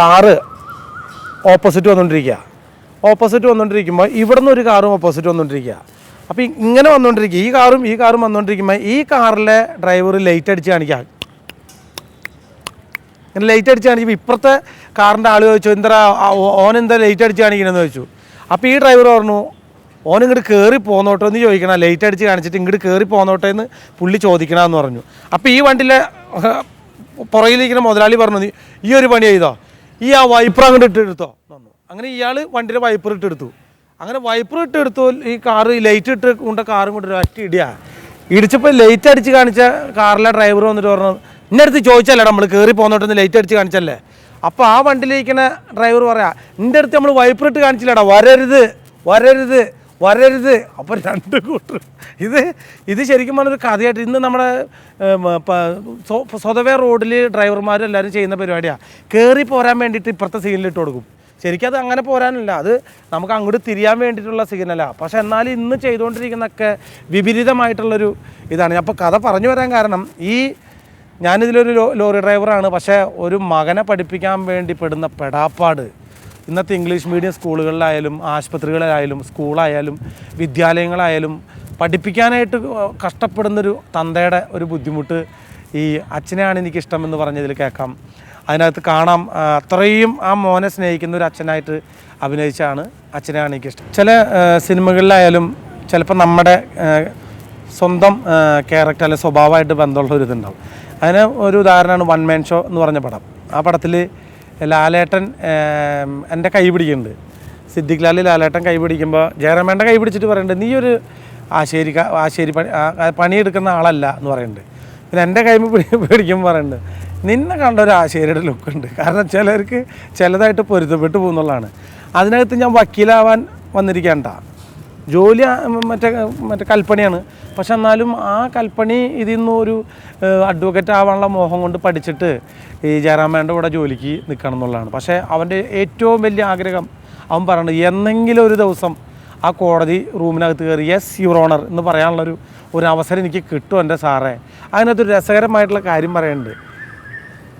Car opposite വന്നുകൊണ്ടിരിക്കുക opposite വന്നുകൊണ്ടിരിക്കുമ്പോൾ ഇവിടെ നിന്ന് ഒരു കാറും ഓപ്പോസിറ്റ് വന്നുകൊണ്ടിരിക്കുക അപ്പോൾ ഇങ്ങനെ വന്നുകൊണ്ടിരിക്കുക ഈ കാറും ഈ കാറും വന്നുകൊണ്ടിരിക്കുമ്പോൾ ഈ കാറിലെ ഡ്രൈവർ ലൈറ്റ് അടിച്ച് കാണിക്കുക ഇങ്ങനെ ലൈറ്റ് അടിച്ച് കാണിക്കുമ്പോൾ ഇപ്പുറത്തെ കാറിന്റെ ആൾ ചോദിച്ചു എന്താ ഓൻ എന്താ ലൈറ്റ് അടിച്ച് കാണിക്കണമെന്ന് ചോദിച്ചു. അപ്പോൾ ഈ ഡ്രൈവർ പറഞ്ഞു ഓൻ ഇങ്ങോട്ട് കയറി പോന്നോട്ടോ എന്ന് ചോദിക്കണം ലൈറ്റ് അടിച്ച് കാണിച്ചിട്ട് ഇങ്ങോട്ട് കയറി പോന്നോട്ടെ എന്ന് പുള്ളി ചോദിക്കണമെന്ന് പറഞ്ഞു. അപ്പോൾ ഈ വണ്ടിയിലെ പുറകിലിരിക്കുന്ന മുതലാളി പറഞ്ഞു "നീ ഈ ഒരു പണി ചെയ്തോ? ഈ ആ വൈപ്പർ അങ്ങോട്ട് ഇട്ടെടുത്തോ? തന്നു അങ്ങനെ ഇയാൾ വണ്ടിയുടെ വൈപ്പർ ഇട്ടെടുത്തു. അങ്ങനെ വൈപ്പർ ഇട്ടെടുത്തു ഈ കാറ് ലൈറ്റ് ഇട്ട് കൊണ്ട കാറും കൊണ്ട് ഒറ്റ ഇടിയാ. ഇടിച്ചപ്പോൾ ലൈറ്റ് അടിച്ച് കാണിച്ച കാറിലെ ഡ്രൈവർ വന്നിട്ട് പറഞ്ഞു ഇന്ന അടുത്ത് ചോദിച്ചല്ലേ നമ്മൾ കയറി പോകുന്നോട്ടൊന്ന് ലൈറ്റ് അടിച്ച് കാണിച്ചല്ലേ? അപ്പോൾ ആ വണ്ടിയിലിരിക്കുന്ന ഡ്രൈവർ പറയാ എന്റെ അടുത്ത് നമ്മൾ വൈപ്പർ ഇട്ട് കാണിച്ചില്ലടാ വരരുത് വരരുത്. വരരുത്. അപ്പോൾ രണ്ട് കൂട്ടർ. ഇത് ഇത് ശരിക്കും പറഞ്ഞൊരു കഥയായിട്ട് ഇന്ന് നമ്മുടെ സ്വതവേ റോഡിൽ ഡ്രൈവർമാർ എല്ലാവരും ചെയ്യുന്ന പരിപാടിയാണ് കയറി പോരാൻ വേണ്ടിയിട്ട് ഇപ്പുറത്തെ സീനിലിട്ട് കൊടുക്കും. ശരിക്കും അത് അങ്ങനെ പോരാനല്ല. അത് നമുക്ക് അങ്ങോട്ട് തിരിയാൻ വേണ്ടിയിട്ടുള്ള സിഗ്നലാണ് പക്ഷേ എന്നാൽ ഇന്ന് ചെയ്തുകൊണ്ടിരിക്കുന്നതൊക്കെ വിപരീതമായിട്ടുള്ളൊരു ഇതാണ്. അപ്പോൾ കഥ പറഞ്ഞു വരാൻ കാരണം ഈ ഞാനിതിലൊരു ലോറി ഡ്രൈവറാണ്. പക്ഷേ ഒരു മകനെ പഠിപ്പിക്കാൻ വേണ്ടി പെടുന്ന പെടാപ്പാട്. ഇന്നത്തെ ഇംഗ്ലീഷ് മീഡിയം സ്കൂളുകളിലായാലും ആശുപത്രികളിലായാലും സ്കൂളായാലും വിദ്യാലയങ്ങളായാലും പഠിപ്പിക്കാനായിട്ട് കഷ്ടപ്പെടുന്നൊരു തന്തയുടെ ഒരു ബുദ്ധിമുട്ട് ഈ അച്ഛനെയാണ് എനിക്കിഷ്ടം എന്ന് പറഞ്ഞതിൽ കേൾക്കാം. അതിനകത്ത് കാണാം അത്രയും ആ മോനെ സ്നേഹിക്കുന്ന ഒരു അച്ഛനായിട്ട് അഭിനയിച്ചാണ് അച്ഛനെയാണ് എനിക്കിഷ്ടം. ചില സിനിമകളിലായാലും ചിലപ്പോൾ നമ്മുടെ സ്വന്തം ക്യാരക്ടർ അല്ലെ സ്വഭാവമായിട്ട് ബന്ധമുള്ള ഒരു ഇതുണ്ടാവും. അതിന് ഒരു ഉദാഹരണമാണ് വൺ മാൻ ഷോ എന്ന് പറഞ്ഞ പടം. ആ പടത്തിൽ ലാലേട്ടൻ എന്റെ കൈ പിടിക്കുന്നുണ്ട്. സിദ്ദിഖ് ലാലി ലാലേട്ടൻ കൈ പിടിക്കുമ്പോൾ ജയറാമേന്റെ കൈ പിടിച്ചിട്ട് പറയുന്നുണ്ട് നീ ഒരു ആശേരി ആശേരി പണി പണിയെടുക്കുന്ന ആളല്ല എന്ന് പറയുന്നുണ്ട് പിന്നെ എന്റെ കൈ പിടിക്കുമ്പോൾ പറയുന്നുണ്ട് നിന്നെ കണ്ട ഒരു ആശേരിയുടെ ലുക്കുണ്ട്. കാരണം ചിലർക്ക് ചിലതായിട്ട് പൊരുത്തപ്പെട്ട് പോകുന്നുള്ളതാണ്. അതിനകത്ത് ഞാൻ വക്കീലാവാൻ വന്നിരിക്കണ്ട. ജോലി മറ്റേ മറ്റേ കൽപ്പണിയാണ്. പക്ഷെ എന്നാലും ആ കൽപ്പണി ഇതിൽ നിന്ന് ഒരു അഡ്വക്കേറ്റ് ആവാനുള്ള മോഹം കൊണ്ട് പഠിച്ചിട്ട് ഈ ജയറാമേന്റെ കൂടെ ജോലിക്ക് നിൽക്കണം എന്നുള്ളതാണ്. പക്ഷേ അവന്റെ ഏറ്റവും വലിയ ആഗ്രഹം അവൻ പറയുന്നത് എന്നെങ്കിലും ഒരു ദിവസം ആ കോടതി റൂമിനകത്ത് കയറി യെസ് യുവർ ഓണർ എന്ന് പറയാനുള്ളൊരു ഒരു അവസരം എനിക്ക് കിട്ടും എന്റെ സാറേ. അതിനകത്തൊരു രസകരമായിട്ടുള്ള കാര്യം പറയുന്നുണ്ട്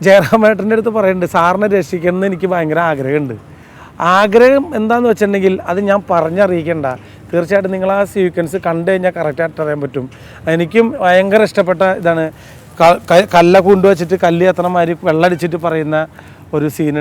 ജയറാമേട്ടന്റെ അടുത്ത് പറയുന്നുണ്ട് സാറിനെ രക്ഷിക്കണം എന്ന് എനിക്ക് ഭയങ്കര ആഗ്രഹമുണ്ട്. ആഗ്രഹം എന്താണെന്ന് വെച്ചിട്ടുണ്ടെങ്കിൽ അത് ഞാൻ പറഞ്ഞറിയിക്കണ്ട. തീർച്ചയായിട്ടും നിങ്ങൾ ആ സീക്വൻസ് കണ്ടു കഴിഞ്ഞാൽ കറക്റ്റായിട്ട് അറിയാൻ പറ്റും. എനിക്കും ഭയങ്കര ഇഷ്ടപ്പെട്ട ഇതാണ് കല്ല കൊണ്ടുവച്ചിട്ട് കല്ല് എത്ര മാതിരി വെള്ളടിച്ചിട്ട് പറയുന്ന ഒരു സീൻ